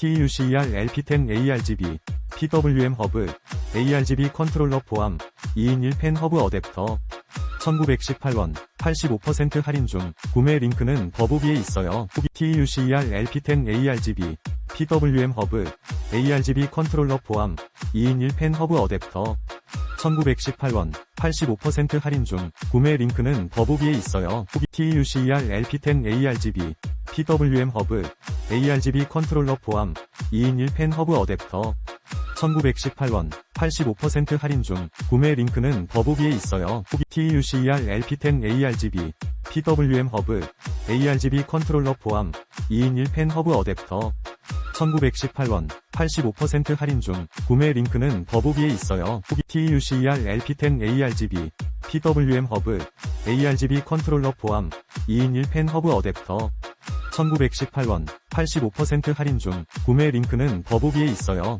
TUCR LP10 ARGB, PWM 허브, ARGB 컨트롤러 포함 2인 1펜 허브 어댑터 1918원 85% 할인 중 구매 링크는 더보기에 있어요. TUCR LP10 ARGB, PWM 허브, ARGB 컨트롤러 포함 2인 1펜 허브 어댑터 1918원 85% 할인 중 구매 링크는 더보기에 있어요. TUCR LP10 ARGB, PWM 허브, ARGB 컨트롤러 포함 2인 1펜 허브 어댑터 1918원 85% 할인 중 구매 링크는 더보기에 있어요. TUCR LP10 ARGB, PWM 허브, ARGB 컨트롤러 포함 2인 1펜 허브 어댑터 1918원 85% 할인 중 구매 링크는 더보기에 있어요. TUCR LP10 ARGB, PWM 허브, ARGB 컨트롤러 포함 2인 1펜 허브 어댑터 1918원 85% 할인 중 구매 링크는 더보기에 있어요.